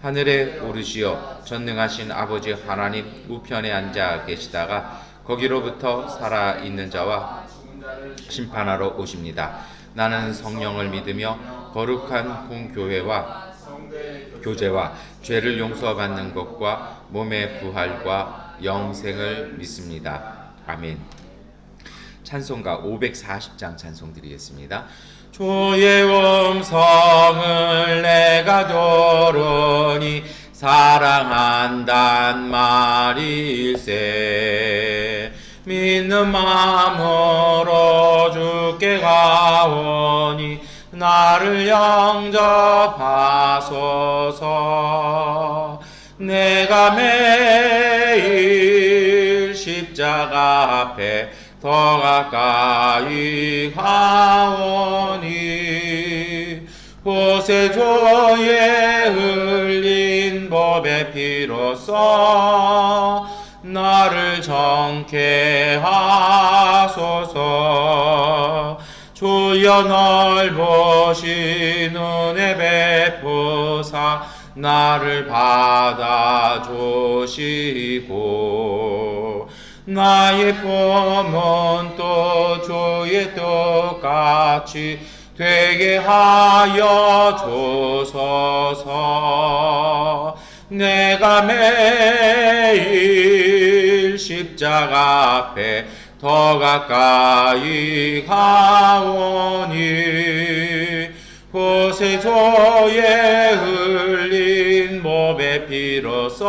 하늘에 오르시어 전능하신 아버지 하나님 우편에 앉아 계시다가 거기로부터 살아 있는 자와 심판하러 오십니다. 나는 성령을 믿으며 거룩한 공교회와 교제와 죄를 용서받는 것과 몸의 부활과 영생을 믿습니다. 아멘. 찬송가 540장 찬송 드리겠습니다. 주의 음성을 내가 들으니 사랑한단 말일세. 믿는 마음으로 주께 가오니 나를 영접하소서. 내가 매일 십자가 앞에 더 가까이 가오니 보세조에 흘린 법의 피로써 나를 정케 하소서. 주여 널 보시 눈에 베푸사 나를 받아 주시고 나의 꿈은 또 주의 뜻같이 되게 하여 주소서. 내가 매일 십자가 앞에 더 가까이 가오니 보세조에 흘린 몸의 피로써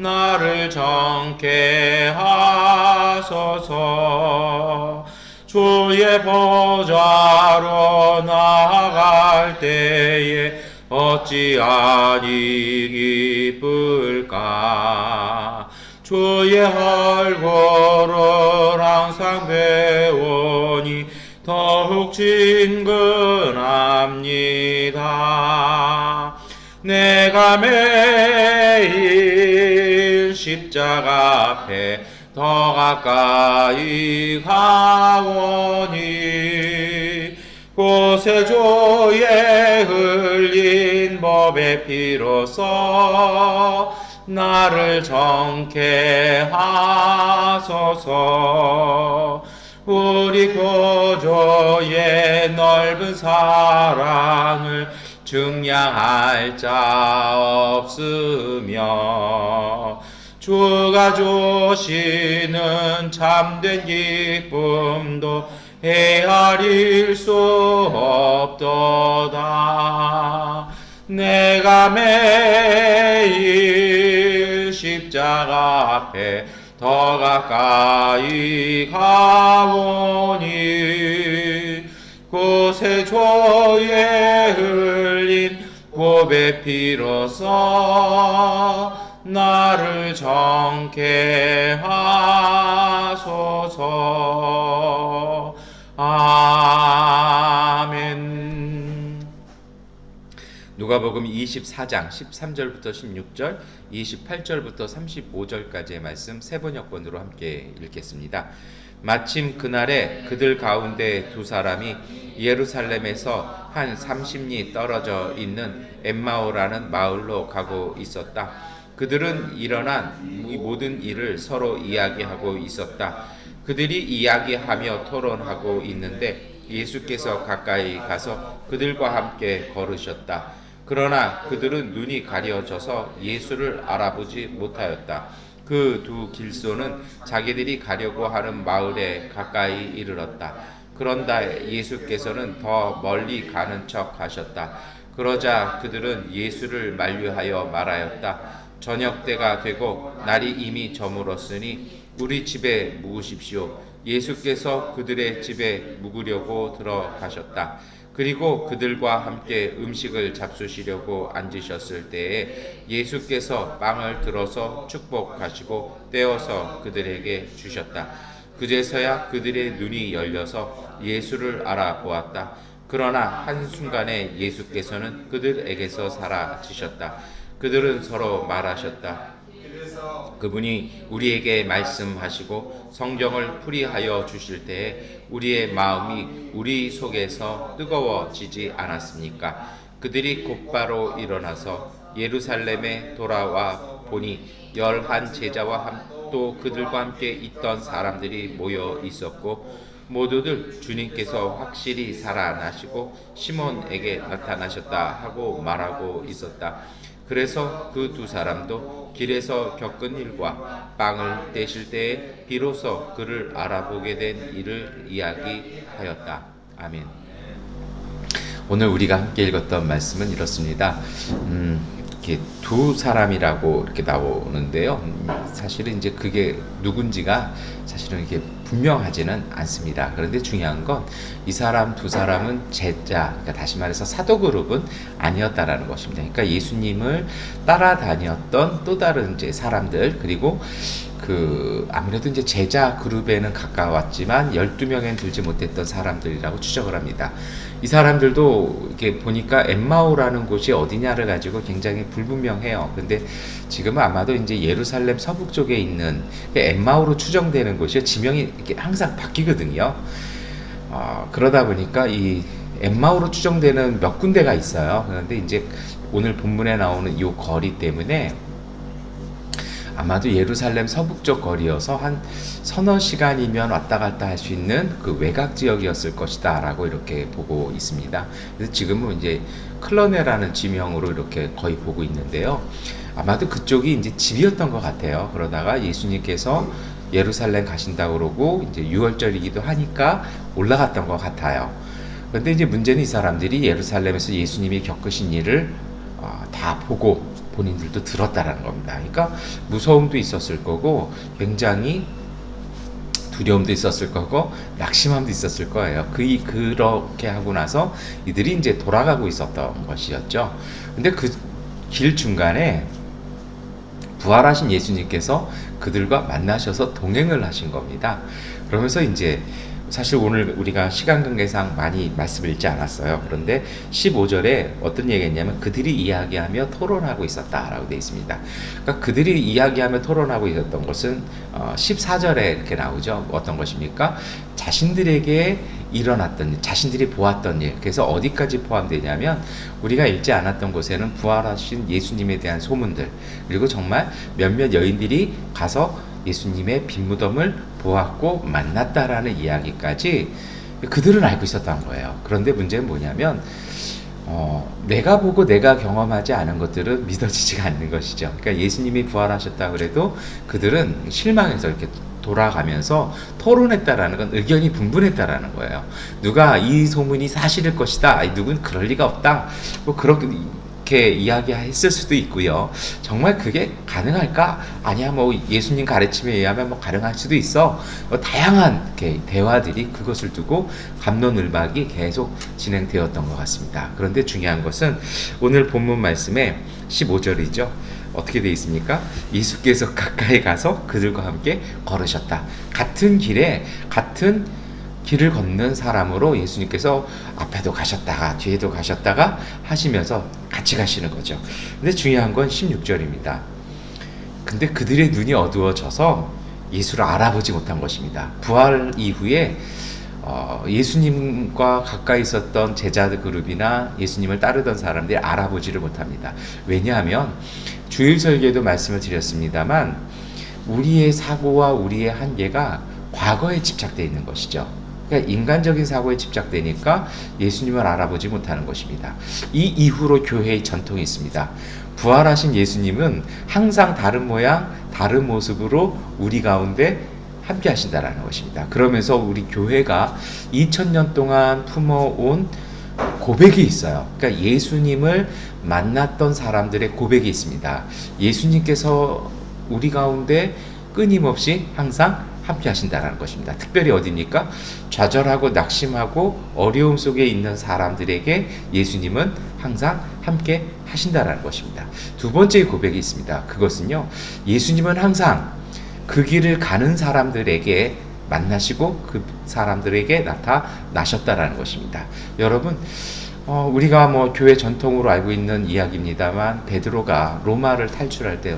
나를 정케 하소서 주의 보좌로 나아갈 때에 어찌하니 기쁠까 주의 얼굴을 항상 배우니 더욱 친근합니다. 내가 매일 십자가 앞에 더 가까이 가오니 곳에 조에 흘린 법의 피로써 나를 정케 하소서. 우리 교조의 넓은 사랑을 증량할 자 없으며 주가 주시는 참된 기쁨도 헤아릴 수 없도다. 내가 매일 십자가 앞에 더 가까이 가오니 곳에 조에 흘린 고배 피로써 나를 정케 하소서 아멘 누가복음 24장 13절부터 16절, 28절부터 35절까지의 말씀 세 번역본으로 함께 읽겠습니다. 마침 그날에 그들 가운데 두 사람이 예루살렘에서 한 30리 떨어져 있는 엠마오라는 마을로 가고 있었다. 그들은 일어난 이 모든 일을 서로 이야기하고 있었다. 그들이 이야기하며 토론하고 있는데 예수께서 가까이 가서 그들과 함께 걸으셨다. 그러나 그들은 눈이 가려져서 예수를 알아보지 못하였다. 그 두 길소는 자기들이 가려고 하는 마을에 가까이 이르렀다. 그런다 예수께서는 더 멀리 가는 척 하셨다. 그러자 그들은 예수를 만류하여 말하였다. 저녁 때가 되고 날이 이미 저물었으니 우리 집에 묵으십시오. 예수께서 그들의 집에 묵으려고 들어가셨다. 그리고 그들과 함께 음식을 잡수시려고 앉으셨을 때에 예수께서 빵을 들어서 축복하시고 떼어서 그들에게 주셨다. 그제서야 그들의 눈이 열려서 예수를 알아보았다. 그러나 한순간에 예수께서는 그들에게서 사라지셨다. 그들은 서로 말하셨다. 그분이 우리에게 말씀하시고 성경을 풀이하여 주실 때에 우리의 마음이 우리 속에서 뜨거워지지 않았습니까? 그들이 곧바로 일어나서 예루살렘에 돌아와 보니 열한 제자와 함- 또 그들과 함께 있던 사람들이 모여 있었고 모두들 주님께서 확실히 살아나시고 시몬에게 나타나셨다 하고 말하고 있었다. 그래서 그 두 사람도 길에서 겪은 일과 빵을 떼실 때에 비로소 그를 알아보게 된 일을 이야기하였다. 아멘. 오늘 우리가 함께 읽었던 말씀은 이렇습니다. 음, 이렇게 두 사람이라고 이렇게 나오는데요. 음, 사실은 이제 그게 누군지가 사실은 이게 분명하지는 않습니다. 그런데 중요한 건 이 사람 두 사람은 제자, 그러니까 다시 말해서 사도 그룹은 아니었다라는 것입니다. 그러니까 예수님을 따라다녔던 또 다른 이제 사람들 그리고 그 아무래도 이제 제자 그룹에는 가까웠지만 12명엔 들지 못했던 사람들이라고 추정을 합니다. 이 사람들도 이렇게 보니까 엠마오라는 곳이 어디냐를 가지고 굉장히 불분명해요. 근데 지금은 아마도 이제 예루살렘 서북 쪽에 있는 그 엠마오로 추정되는 곳이 지명이 이렇게 항상 바뀌거든요. 어, 그러다 보니까 이 엠마오로 추정되는 몇 군데가 있어요. 그런데 이제 오늘 본문에 나오는 이 거리 때문에 아마도 예루살렘 서북쪽 거리여서 한 서너 시간이면 왔다 갔다 할 수 있는 그 외곽 지역이었을 것이다 라고 이렇게 보고 있습니다. 그래서 지금은 이제 클러네라는 지명으로 이렇게 거의 보고 있는데요. 아마도 그쪽이 이제 집이었던 것 같아요. 그러다가 예수님께서 예루살렘 가신다고 그러고 이제 6월절이기도 하니까 올라갔던 것 같아요. 그런데 이제 문제는 이 사람들이 예루살렘에서 예수님이 겪으신 일을 어, 다 보고 본인들도 들었다라는 겁니다. 그러니까 무서움도 있었을 거고 굉장히 두려움도 있었을 거고 낙심함도 있었을 거예요. 그 그렇게 하고 나서 이들이 이제 돌아가고 있었던 것이었죠. 근데 그 길 중간에 부활하신 예수님께서 그들과 만나셔서 동행을 하신 겁니다. 그러면서 이제 사실 오늘 우리가 시간 관계상 많이 말씀을 읽지 않았어요. 그런데 15절에 어떤 얘기했냐면 그들이 이야기하며 토론하고 있었다라고 되어 있습니다. 그러니까 그들이 이야기하며 토론하고 있었던 것은 어, 14절에 이렇게 나오죠. 어떤 것입니까? 자신들에게 일어났던 자신들이 보았던 일. 그래서 어디까지 포함되냐면 우리가 읽지 않았던 곳에는 부활하신 예수님에 대한 소문들 그리고 정말 몇몇 여인들이 가서 예수님의 빈 무덤을 보았고 만났다라는 이야기까지 그들은 알고 있었던 거예요. 그런데 문제는 뭐냐면 어, 내가 보고 내가 경험하지 않은 것들은 믿어지지가 않는 것이죠. 그러니까 예수님이 부활하셨다 그래도 그들은 실망해서 이렇게 돌아가면서 토론했다라는 건 의견이 분분했다라는 거예요. 누가 이 소문이 사실일 것이다. 누군 그럴 리가 없다. 뭐 그렇게 이야기했을 수도 있고요. 정말 그게 가능할까? 아니야, 뭐 예수님 가르침에 의하면 뭐 가능할 수도 있어. 뭐 다양한 이렇게 대화들이 그것을 두고 감론을박이 계속 진행되었던 것 같습니다. 그런데 중요한 것은 오늘 본문 말씀에 15절이죠. 어떻게 되어 있습니까? 예수께서 가까이 가서 그들과 함께 걸으셨다. 같은 길에 같은 길을 걷는 사람으로 예수님께서 앞에도 가셨다가 뒤에도 가셨다가 하시면서 같이 가시는 거죠. 근데 중요한 건 16절입니다. 근데 그들의 눈이 어두워져서 예수를 알아보지 못한 것입니다. 부활 이후에 어, 예수님과 가까이 있었던 제자들 그룹이나 예수님을 따르던 사람들이 알아보지를 못합니다. 왜냐하면 주일 설계도 말씀을 드렸습니다만 우리의 사고와 우리의 한계가 과거에 집착되어 있는 것이죠. 그러니까 인간적인 사고에 집착되니까 예수님을 알아보지 못하는 것입니다. 이 이후로 교회의 전통이 있습니다. 부활하신 예수님은 항상 다른 모양, 다른 모습으로 우리 가운데 함께 하신다라는 것입니다. 그러면서 우리 교회가 2000년 동안 품어온 고백이 있어요. 그러니까 예수님을 만났던 사람들의 고백이 있습니다. 예수님께서 우리 가운데 끊임없이 항상 함께 하신다라는 것입니다. 특별히 어디입니까? 좌절하고 낙심하고 어려움 속에 있는 사람들에게 예수님은 항상 함께 하신다라는 것입니다. 두 번째 고백이 있습니다. 그것은요. 예수님은 항상 그 길을 가는 사람들에게 만나시고 그 사람들에게 나타나셨다라는 것입니다. 여러분 어, 우리가 뭐 교회 전통으로 알고 있는 이야기입니다만 베드로가 로마를 탈출할 때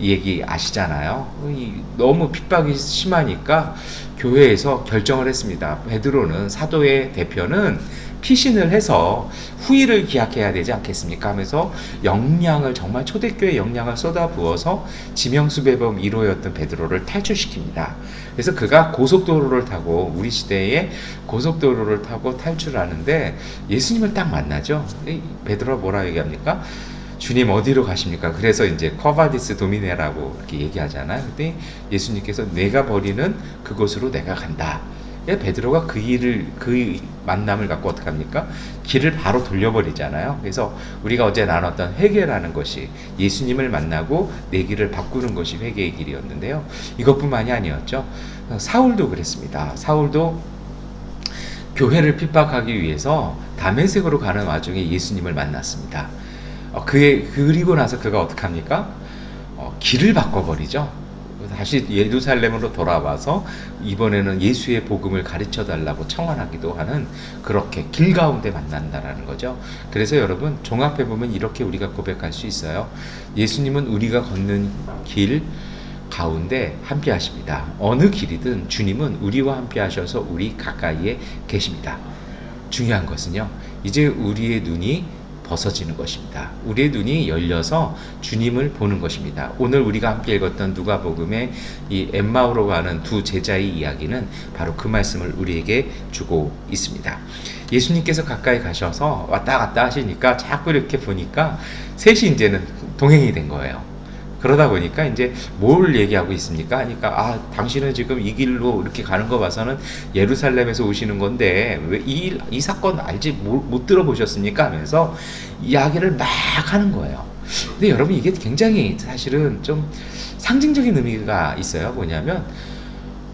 얘기 아시잖아요. 이 너무 핍박이 심하니까 교회에서 결정을 했습니다. 베드로는 사도의 대표는 피신을 해서 후일을 기약해야 되지 않겠습니까? 하면서 역량을 정말 초대교회 역량을 쏟아 부어서 지명수배범 1호였던 베드로를 탈출시킵니다. 그래서 그가 고속도로를 타고 우리 시대에 고속도로를 타고 탈출하는데 예수님을 딱 만나죠. 이 베드로가 뭐라 얘기합니까? 주님 어디로 가십니까? 그래서 이제 커바디스 도미네라고 이렇게 얘기하잖아요. 근데 예수님께서 내가 버리는 그곳으로 내가 간다. 예, 베드로가 그 일을 그 만남을 갖고 어떻게 합니까? 길을 바로 돌려버리잖아요. 그래서 우리가 어제 나눴던 회개라는 것이 예수님을 만나고 내 길을 바꾸는 것이 회개의 길이었는데요. 이것뿐만이 아니었죠. 사울도 그랬습니다. 사울도 교회를 핍박하기 위해서 다메섹으로 가는 와중에 예수님을 만났습니다. 어, 그의 그리고 나서 그가 어떻게 합니까? 어, 길을 바꿔버리죠. 다시 예루살렘으로 돌아와서 이번에는 예수의 복음을 가르쳐 달라고 청원하기도 하는 그렇게 길 가운데 만난다라는 거죠. 그래서 여러분 종합해 보면 이렇게 우리가 고백할 수 있어요. 예수님은 우리가 걷는 길 가운데 함께 하십니다. 어느 길이든 주님은 우리와 함께 하셔서 우리 가까이에 계십니다. 중요한 것은요. 이제 우리의 눈이 벗어지는 것입니다. 우리의 눈이 열려서 주님을 보는 것입니다. 오늘 우리가 함께 읽었던 누가복음의 이 엠마오로 가는 두 제자의 이야기는 바로 그 말씀을 우리에게 주고 있습니다. 예수님께서 가까이 가셔서 왔다 갔다 하시니까 자꾸 이렇게 보니까 셋이 이제는 동행이 된 거예요. 그러다 보니까 이제 뭘 얘기하고 있습니까? 하니까 아 당신은 지금 이 길로 이렇게 가는 거 봐서는 예루살렘에서 오시는 건데 왜 이 이 사건 알지 못, 못 들어보셨습니까? 하면서 이야기를 막 하는 거예요. 근데 여러분 이게 굉장히 사실은 좀 상징적인 의미가 있어요. 뭐냐면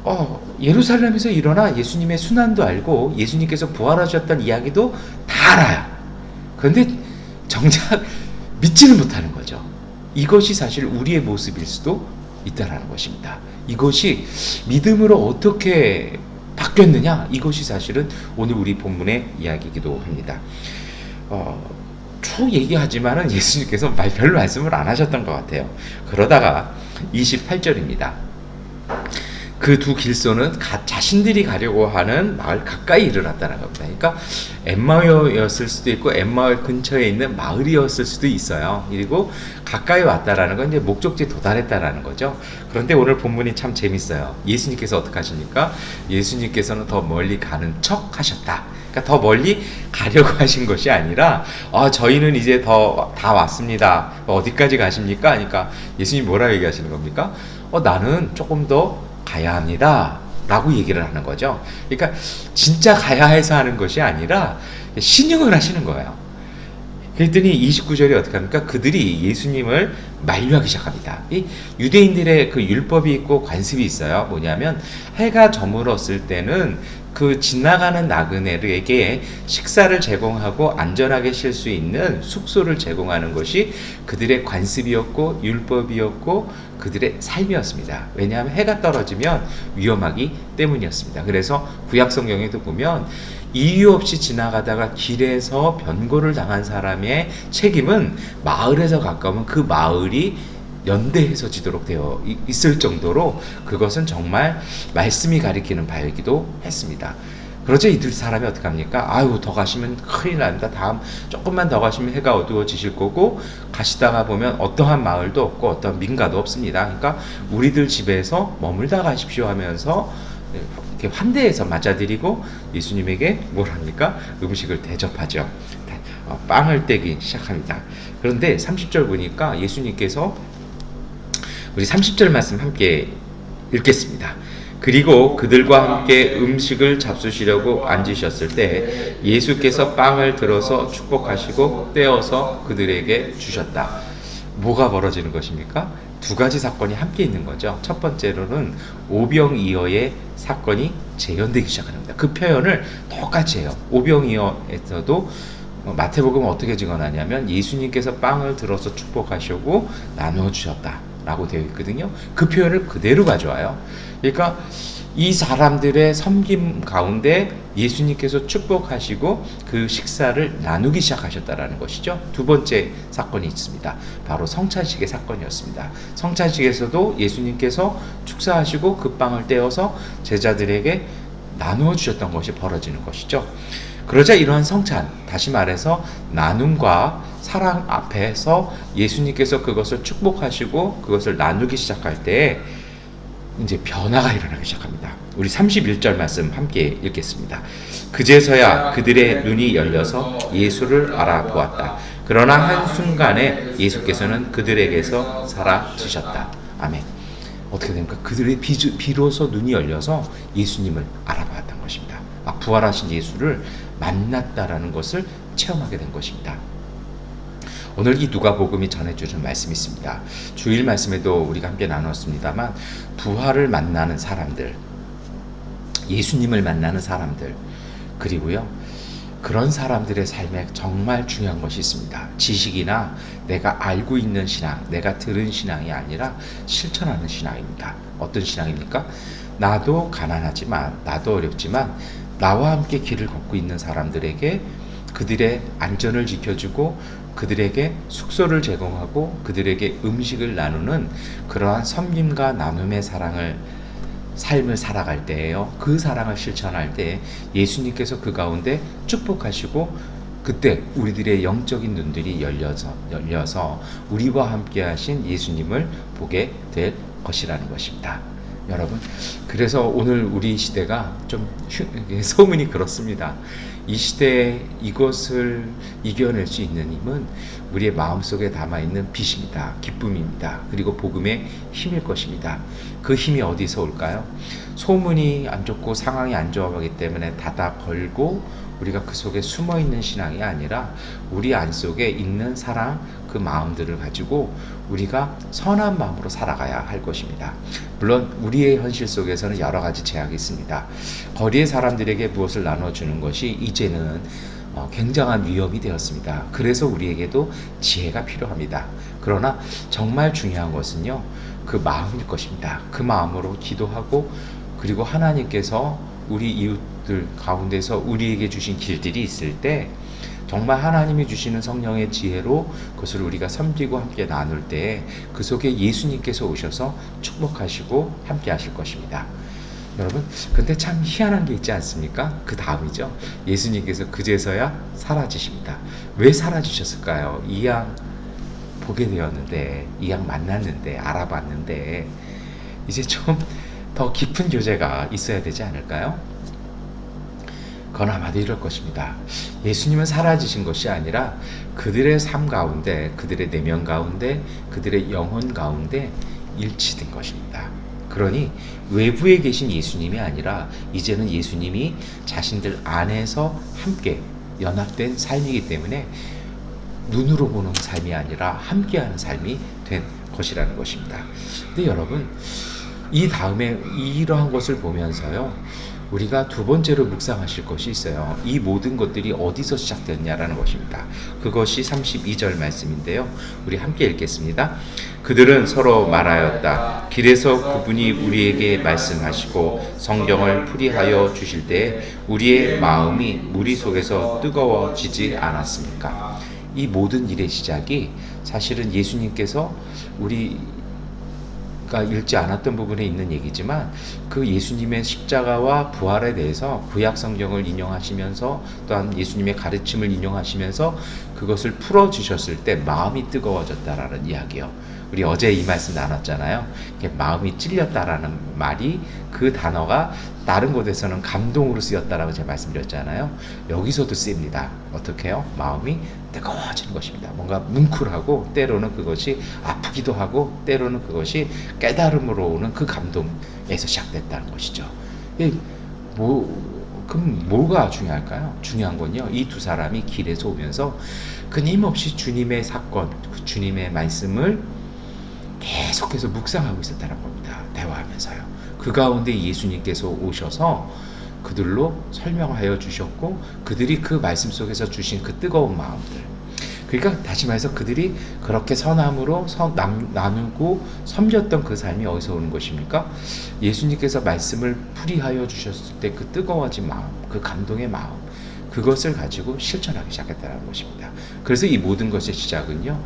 어, 예루살렘에서 일어나 예수님의 순환도 알고 예수님께서 부활하셨다는 이야기도 다 알아요. 그런데 정작 믿지는 못하는 거죠. 이것이 사실 우리의 모습일 수도 있다라는 것입니다. 이것이 믿음으로 어떻게 바뀌었느냐? 이것이 사실은 오늘 우리 본문의 이야기이기도 합니다. 어, 쭉 얘기하지만은 예수님께서 말 별로 말씀을 안 하셨던 것 같아요. 그러다가 28절입니다. 그 두 길소는 가, 자신들이 가려고 하는 마을 가까이 이르렀다는 겁니다. 그러니까 엠마오였을 수도 있고 엠마을 근처에 있는 마을이었을 수도 있어요. 그리고 가까이 왔다라는 건 이제 목적지에 도달했다라는 거죠. 그런데 오늘 본문이 참 재밌어요. 예수님께서 어떻게 하십니까? 예수님께서는 더 멀리 가는 척 하셨다. 그러니까 더 멀리 가려고 하신 것이 아니라 아, 저희는 이제 더 다 왔습니다. 어디까지 가십니까? 하니까 예수님 뭐라 얘기하시는 겁니까? 어, 나는 조금 더 가야 합니다. 라고 얘기를 하는 거죠. 그러니까 진짜 가야 해서 하는 것이 아니라 신용을 하시는 거예요. 그랬더니 29절이 어떻게 합니까? 그들이 예수님을 만류하기 시작합니다. 이 유대인들의 그 율법이 있고 관습이 있어요. 뭐냐면 해가 저물었을 때는 그 지나가는 나그네에게 식사를 제공하고 안전하게 쉴 수 있는 숙소를 제공하는 것이 그들의 관습이었고 율법이었고 그들의 삶이었습니다. 왜냐하면 해가 떨어지면 위험하기 때문이었습니다. 그래서 구약 성경에도 보면 이유 없이 지나가다가 길에서 변고를 당한 사람의 책임은 마을에서 가까우면 그 마을이 연대해서 지도록 되어 있을 정도로 그것은 정말 말씀이 가리키는 바이기도 했습니다. 그러자 이들 사람이 어떻게 합니까? 아유 더 가시면 큰일 납니다. 다음 조금만 더 가시면 해가 어두워지실 거고 가시다가 보면 어떠한 마을도 없고 어떠한 민가도 없습니다. 그러니까 우리들 집에서 머물다 가십시오 하면서 이렇게 환대해서 맞아들이고 예수님에게 뭘 합니까? 음식을 대접하죠. 어, 빵을 떼기 시작합니다. 그런데 30절 보니까 예수님께서 우리 30절 말씀 함께 읽겠습니다. 그리고 그들과 함께 음식을 잡수시려고 앉으셨을 때 예수께서 빵을 들어서 축복하시고 떼어서 그들에게 주셨다. 뭐가 벌어지는 것입니까? 두 가지 사건이 함께 있는 거죠. 첫 번째로는 오병이어의 사건이 재현되기 시작합니다. 그 표현을 똑같이 해요. 오병이어에서도 어, 마태복음은 어떻게 증언하냐면 예수님께서 빵을 들어서 축복하시고 나누어 주셨다 라고 되어 있거든요. 그 표현을 그대로 가져와요. 그러니까 이 사람들의 섬김 가운데 예수님께서 축복하시고 그 식사를 나누기 시작하셨다라는 것이죠. 두 번째 사건이 있습니다. 바로 성찬식의 사건이었습니다. 성찬식에서도 예수님께서 축사하시고 그 빵을 떼어서 제자들에게 나누어 주셨던 것이 벌어지는 것이죠. 그러자 이러한 성찬, 다시 말해서 나눔과 사랑 앞에서 예수님께서 그것을 축복하시고 그것을 나누기 시작할 때 이제 변화가 일어나기 시작합니다. 우리 31절 말씀 함께 읽겠습니다. 그제서야 그들의 눈이 열려서 예수를 알아보았다. 그러나 한순간에 예수께서는 그들에게서 사라지셨다. 아멘. 어떻게 됩니까? 그들의 비, 비로소 눈이 열려서 예수님을 알아봤던 것입니다. 아, 부활하신 예수를 만났다라는 것을 체험하게 된 것입니다. 오늘 이 누가복음이 전해주는 말씀이 있습니다. 주일 말씀에도 우리가 함께 나눴습니다만 부활을 만나는 사람들, 예수님을 만나는 사람들, 그리고요 그런 사람들의 삶에 정말 중요한 것이 있습니다. 지식이나 내가 알고 있는 신앙, 내가 들은 신앙이 아니라 실천하는 신앙입니다. 어떤 신앙입니까? 나도 가난하지만, 나도 어렵지만, 나와 함께 길을 걷고 있는 사람들에게 그들의 안전을 지켜주고 그들에게 숙소를 제공하고 그들에게 음식을 나누는 그러한 섬김과 나눔의 사랑을 삶을 살아갈 때예요. 그 사랑을 실천할 때 예수님께서 그 가운데 축복하시고 그때 우리들의 영적인 눈들이 열려서 열려서 우리와 함께 하신 예수님을 보게 될 것이라는 것입니다. 여러분, 그래서 오늘 우리 시대가 좀 소문이 그렇습니다. 이 시대에 이것을 이겨낼 수 있는 힘은 우리의 마음속에 담아 있는 빛입니다. 기쁨입니다. 그리고 복음의 힘일 것입니다. 그 힘이 어디서 올까요? 소문이 안 좋고 상황이 안 좋아하기 때문에 닫아 걸고 우리가 그 속에 숨어 있는 신앙이 아니라 우리 안 속에 있는 사랑 그 마음들을 가지고 우리가 선한 마음으로 살아가야 할 것입니다. 물론 우리의 현실 속에서는 여러 가지 제약이 있습니다. 거리의 사람들에게 무엇을 나눠주는 것이 이제는 어, 굉장한 위험이 되었습니다. 그래서 우리에게도 지혜가 필요합니다. 그러나 정말 중요한 것은요, 그 마음일 것입니다. 그 마음으로 기도하고 그리고 하나님께서 우리 이웃 들 가운데서 우리에게 주신 길들이 있을 때 정말 하나님이 주시는 성령의 지혜로 그것을 우리가 섬기고 함께 나눌 때 그 속에 예수님께서 오셔서 축복하시고 함께 하실 것입니다. 여러분, 근데 참 희한한 게 있지 않습니까? 그 다음이죠. 예수님께서 그제서야 사라지십니다. 왜 사라지셨을까요? 이 양 보게 되었는데, 이 양 만났는데, 알아봤는데, 이제 좀 더 깊은 교제가 있어야 되지 않을까요? 그건 아마도 이럴 것입니다. 예수님은 사라지신 것이 아니라 그들의 삶 가운데, 그들의 내면 가운데, 그들의 영혼 가운데 일치된 것입니다. 그러니 외부에 계신 예수님이 아니라 이제는 예수님이 자신들 안에서 함께 연합된 삶이기 때문에 눈으로 보는 삶이 아니라 함께하는 삶이 된 것이라는 것입니다. 근데 여러분, 이 다음에 이러한 것을 보면서요, 우리가 두 번째로 묵상하실 것이 있어요. 이 모든 것들이 어디서 시작됐냐라는 것입니다. 그것이 32절 말씀인데요. 우리 함께 읽겠습니다. 그들은 서로 말하였다. 길에서 그분이 우리에게 말씀하시고 성경을 풀이하여 주실 때 우리의 마음이 무리 속에서 뜨거워지지 않았습니까? 이 모든 일의 시작이 사실은 예수님께서 우리 가 읽지 않았던 부분에 있는 얘기지만 그 예수님의 십자가와 부활에 대해서 구약 성경을 인용하시면서 또한 예수님의 가르침을 인용하시면서 그것을 풀어 주셨을 때 마음이 뜨거워졌다라는 이야기요. 우리 어제 이 말씀 나눴잖아요. 마음이 찔렸다라는 말이 그 단어가 다른 곳에서는 감동으로 쓰였다라고 제가 말씀드렸잖아요. 여기서도 쓰입니다. 어떻게요? 마음이 뜨거워지는 것입니다. 뭔가 뭉클하고 때로는 그것이 아프기도 하고 때로는 그것이 깨달음으로 오는 그 감동에서 시작됐다는 것이죠. 뭐 그럼 뭐가 중요할까요? 중요한 건요. 이 두 사람이 길에서 오면서 끊임없이 주님의 사건, 주님의 말씀을 계속해서 묵상하고 있었다는 겁니다. 대화하면서요. 그 가운데 예수님께서 오셔서 그들로 설명하여 주셨고 그들이 그 말씀 속에서 주신 그 뜨거운 마음들 그러니까 다시 말해서 그들이 그렇게 선함으로 서, 남, 나누고 섬겼던 그 삶이 어디서 오는 것입니까? 예수님께서 말씀을 풀이하여 주셨을 때 그 뜨거워진 마음, 그 감동의 마음, 그것을 가지고 실천하기 시작했다는 것입니다. 그래서 이 모든 것의 시작은요,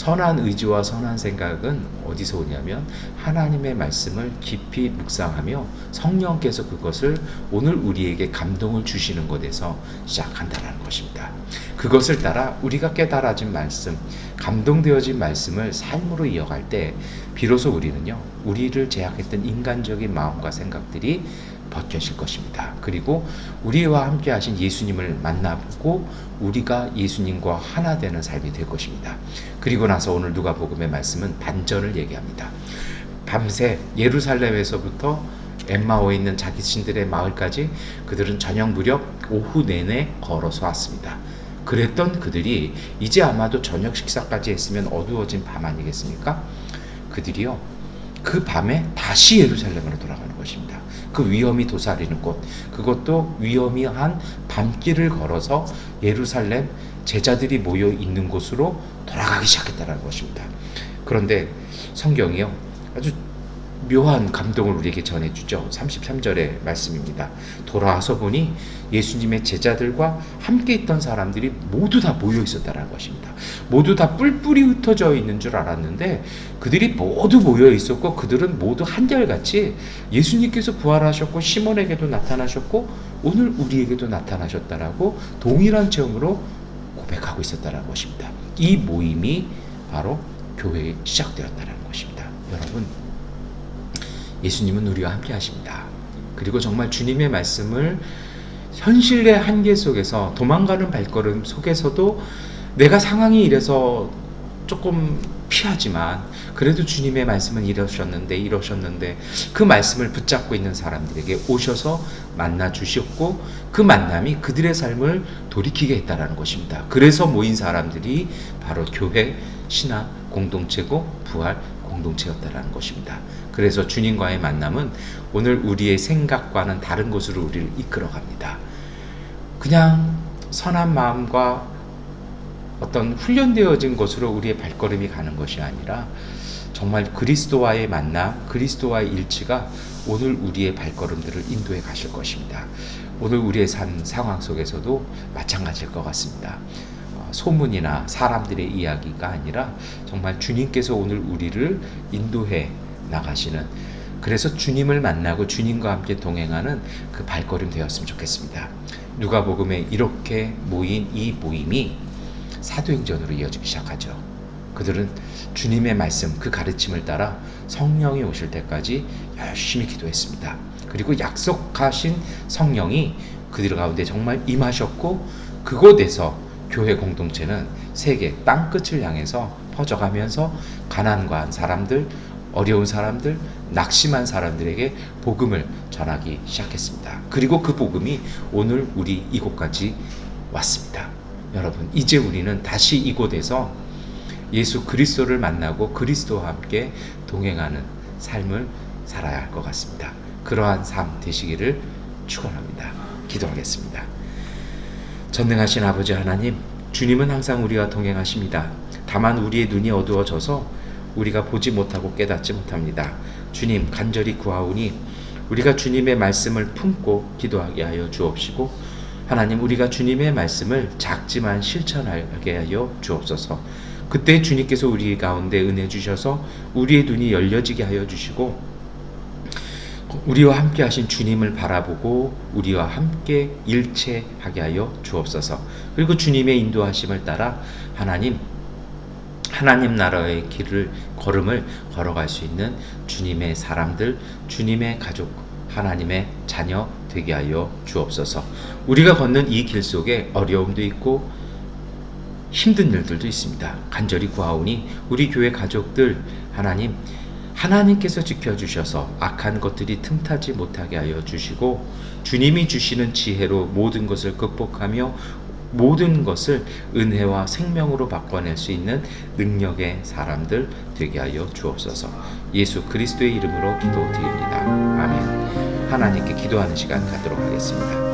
선한 의지와 선한 생각은 어디서 오냐면 하나님의 말씀을 깊이 묵상하며 성령께서 그것을 오늘 우리에게 감동을 주시는 것에서 시작한다는 것입니다. 그것을 따라 우리가 깨달아진 말씀, 감동되어진 말씀을 삶으로 이어갈 때 비로소 우리는요, 우리를 제약했던 인간적인 마음과 생각들이 벗겨질 것입니다. 그리고 우리와 함께 하신 예수님을 만나보고 우리가 예수님과 하나 되는 삶이 될 것입니다. 그리고 나서 오늘 누가복음의 말씀은 반전을 얘기합니다. 밤새 예루살렘에서부터 엠마오에 있는 자기 신들의 마을까지 그들은 저녁 무렵 오후 내내 걸어서 왔습니다. 그랬던 그들이 이제 아마도 저녁 식사까지 했으면 어두워진 밤 아니겠습니까? 그들이요. 그 밤에 다시 예루살렘으로 돌아가는 것입니다. 그 위험이 도사리는 곳, 그것도 위험이 한 밤길을 걸어서 예루살렘 제자들이 모여 있는 곳으로 돌아가기 시작했다는 것입니다. 그런데 성경이요. 아주 묘한 감동을 우리에게 전해주죠. 33절의 말씀입니다. 돌아와서 보니 예수님의 제자들과 함께 있던 사람들이 모두 다 모여 있었다는 것입니다. 모두 다 뿔뿔이 흩어져 있는 줄 알았는데 그들이 모두 모여 있었고 그들은 모두 한결같이 예수님께서 부활하셨고 시몬에게도 나타나셨고 오늘 우리에게도 나타나셨다라고 동일한 체험으로 고백하고 있었다는 것입니다. 이 모임이 바로 교회에 시작되었다는 것입니다. 여러분 예수님은 우리와 함께 하십니다. 그리고 정말 주님의 말씀을 현실의 한계 속에서 도망가는 발걸음 속에서도 내가 상황이 이래서 조금 피하지만 그래도 주님의 말씀은 이러셨는데 이러셨는데 그 말씀을 붙잡고 있는 사람들에게 오셔서 만나 주셨고 그 만남이 그들의 삶을 돌이키게 했다라는 것입니다. 그래서 모인 사람들이 바로 교회 신화 공동체고 부활 공동체였다라는 것입니다. 그래서 주님과의 만남은 오늘 우리의 생각과는 다른 곳으로 우리를 이끌어 갑니다. 그냥 선한 마음과 어떤 훈련되어진 것으로 우리의 발걸음이 가는 것이 아니라 정말 그리스도와의 만남, 그리스도와의 일치가 오늘 우리의 발걸음들을 인도해 가실 것입니다. 오늘 우리의 산 상황 속에서도 마찬가지일 것 같습니다. 어, 소문이나 사람들의 이야기가 아니라 정말 주님께서 오늘 우리를 인도해 나가시는 그래서 주님을 만나고 주님과 함께 동행하는 그 발걸음 되었으면 좋겠습니다. 누가복음에 이렇게 모인 이 모임이 사도행전으로 이어지기 시작하죠. 그들은 주님의 말씀, 그 가르침을 따라 성령이 오실 때까지 열심히 기도했습니다. 그리고 약속하신 성령이 그들 가운데 정말 임하셨고 그곳에서 교회 공동체는 세계 땅 끝을 향해서 퍼져가면서 가난과 한 사람들, 어려운 사람들, 낙심한 사람들에게 복음을 전하기 시작했습니다. 그리고 그 복음이 오늘 우리 이곳까지 왔습니다. 여러분, 이제 우리는 다시 이곳에서 예수 그리스도를 만나고 그리스도와 함께 동행하는 삶을 살아야 할 것 같습니다. 그러한 삶 되시기를 축원합니다. 기도하겠습니다. 전능하신 아버지 하나님, 주님은 항상 우리와 동행하십니다. 다만 우리의 눈이 어두워져서 우리가 보지 못하고 깨닫지 못합니다. 주님 간절히 구하오니 우리가 주님의 말씀을 품고 기도하게 하여 주옵시고 하나님 우리가 주님의 말씀을 작지만 실천하게 하여 주옵소서. 그때 주님께서 우리 가운데 은혜 주셔서 우리의 눈이 열려지게 하여 주시고 우리와 함께 하신 주님을 바라보고 우리와 함께 일체하게 하여 주옵소서. 그리고 주님의 인도하심을 따라 하나님 하나님 나라의 길을 걸음을 걸어갈 수 있는 주님의 사람들, 주님의 가족, 하나님의 자녀 되게 하여 주옵소서. 우리가 걷는 이 길 속에 어려움도 있고 힘든 일들도 있습니다. 간절히 구하오니 우리 교회 가족들 하나님 하나님께서 지켜주셔서 악한 것들이 틈타지 못하게 하여 주시고 주님이 주시는 지혜로 모든 것을 극복하며 모든 것을 은혜와 생명으로 바꿔낼 수 있는 능력의 사람들 되게 하여 주옵소서. 예수 그리스도의 이름으로 기도드립니다. 아멘. 하나님께 기도하는 시간 갖도록 하겠습니다.